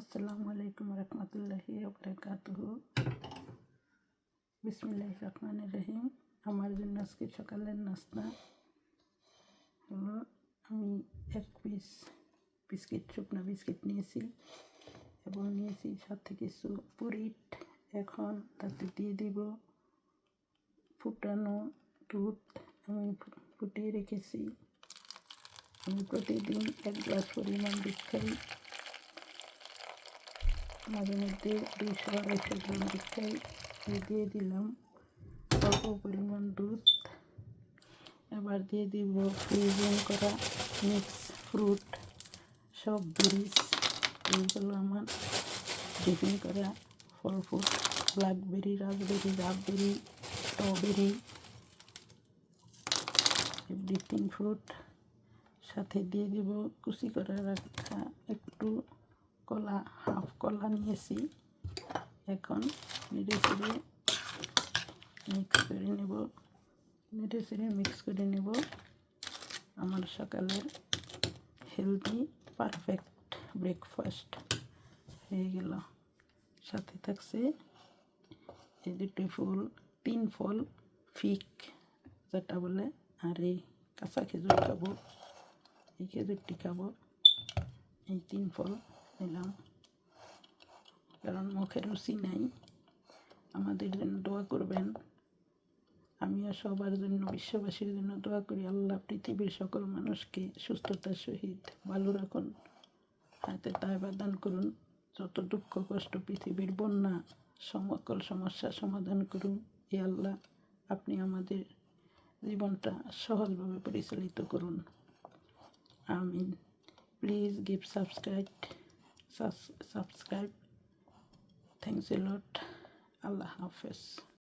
আসসালামু আলাইকুম রহমতুল্লাহি বারাকাতুহু। বিসমিল্লাহ রহমান রহিম। আমার জন্য আজকে সকালের নাস্তা হলো, আমি এক পিস বিস্কিট শুকনা বিস্কিট নিয়েছি এবং নিয়েছি সাথে কিছু পুরিট। এখন তাতে দিয়ে দিব ফুটানো দুধ। আমি ফুটিয়ে রেখেছি। আমি প্রতিদিন এক গ্লাস পরিমাণ দুধ খাই। মাঝে মধ্যে দুইশো আড়াইশো গ্রাম দুধ খাই এই দিয়ে দিলাম অল্প পরিমাণ দুধ। এবার দিয়ে দিব ফ্রিজিং করা মিক্স ফ্রুট সব বেরিজ এইগুলো আমার ডিপিং করা ফল ফ্রুট ব্ল্যাকবেরি রাসবেরি রাববেরি স্ট্রবেরি এভরিথিং ফ্রুট সাথে দিয়ে দিব কুচি করা রাখা একটু কলা নিয়েছি এখন নেড়ে চেড়ে মিক্স করে নেব। নেড়ে চেড়ে মিক্স করে নেব। আমার সকালের হেলদি পারফেক্ট ব্রেকফাস্ট হয়ে গেল। সাথে থাকছে এই দুটি ফুল, তিন ফল, ফিক যেটা বলে, আর এই কাঁচা খেজুর খাব। এই খেজুরটি খাব। এই তিন ফল নিলাম। কারণ মুখের রুচি নাই। আমাদের জন্য দোয়া করবেন। আমিও সবার জন্য, বিশ্ববাসীর জন্য দোয়া করি। আল্লাহ পৃথিবীর সকল মানুষকে সুস্থতার সহিত ভালো রাখুন হাতে তাইবা দান করুন। যত দুঃখ কষ্ট পৃথিবীর বন্যা সকল সমস্যা সমাধান করুন। এ আল্লাহ, আপনি আমাদের জীবনটা সহজভাবে পরিচালিত করুন। আমিন। Please give subscribe subscribe. Thanks a lot আল্লাহ হাফেজ